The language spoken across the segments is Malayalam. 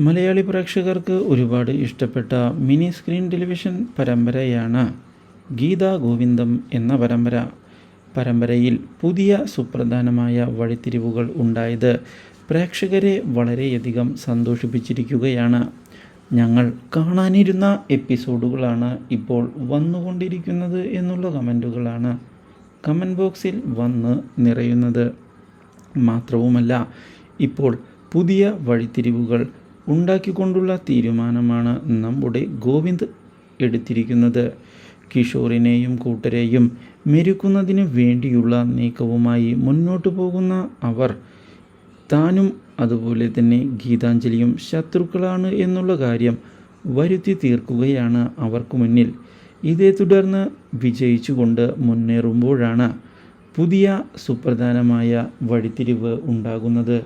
മലയാളി പ്രേക്ഷകർക്ക് ഒരുപാട് ഇഷ്ടപ്പെട്ട മിനി സ്ക്രീൻ ടെലിവിഷൻ പരമ്പരയാണ് ഗീതാ ഗോവിന്ദം എന്ന പരമ്പര. പരമ്പരയിൽ പുതിയ സുപ്രധാനമായ വഴിത്തിരിവുകൾ ഉണ്ടായത് പ്രേക്ഷകരെ വളരെയധികം സന്തോഷിപ്പിച്ചിരിക്കുകയാണ്. ഞങ്ങൾ കാണാനിരുന്ന എപ്പിസോഡുകളാണ് ഇപ്പോൾ വന്നുകൊണ്ടിരിക്കുന്നത് എന്നുള്ള കമന്റുകളാണ് കമന്റ് ബോക്സിൽ വന്ന് നിറയുന്നത്. മാത്രവുമല്ല ഇപ്പോൾ പുതിയ വഴിത്തിരിവുകൾ ഉണ്ടാക്കിക്കൊണ്ടുള്ള തീരുമാനമാണ് നമ്മുടെ ഗോവിന്ദ് എടുത്തിരിക്കുന്നത്. കിഷോറിനെയും കൂട്ടരെയും മെരുക്കുന്നതിന് വേണ്ടിയുള്ള നീക്കവുമായി മുന്നോട്ടു പോകുന്ന അവർ താനും അതുപോലെ തന്നെ ഗീതാഞ്ജലിയും ശത്രുക്കളാണ് എന്നുള്ള കാര്യം വരുത്തി തീർക്കുകയാണ് അവർക്ക് മുന്നിൽ. ഇതേ തുടർന്ന് വിജയിച്ചുകൊണ്ട് മുന്നേറുമ്പോഴാണ് പുതിയ സുപ്രധാനമായ വഴിത്തിരിവ് ഉണ്ടാകുന്നത്.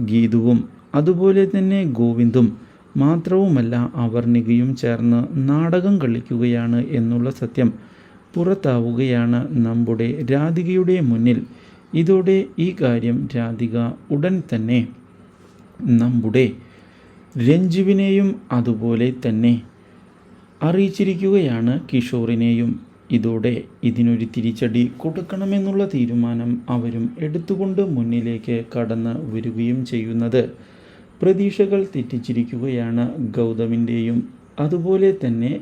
ഗീതുവും അതുപോലെ തന്നെ ഗോവിന്ദും മാത്രവുമല്ല അവർണികയും ചേർന്ന് നാടകം കളിക്കുകയാണ് എന്നുള്ള സത്യം പുറത്താവുകയാണ് നമ്മുടെ രാധികയുടെ മുന്നിൽ. ഇതോടെ ഈ കാര്യം രാധിക ഉടൻ തന്നെ നമ്മുടെ രഞ്ജുവിനെയും അതുപോലെ തന്നെ അറിയിച്ചിരിക്കുകയാണ് കിഷോറിനെയും. ഇതോടെ ഇതിനൊരു തിരിച്ചടി കൊടുക്കണമെന്നുള്ള തീരുമാനം അവരും എടുത്തുകൊണ്ട് മുന്നിലേക്ക് കടന്ന് വരികയും ചെയ്യുന്നത് പ്രതീക്ഷകൾ തെറ്റിച്ചിരിക്കുകയാണ് ഗൗതമിന്റെയും അതുപോലെ തന്നെ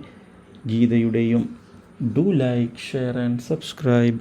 ഗീതയുടെയും. Do like share and subscribe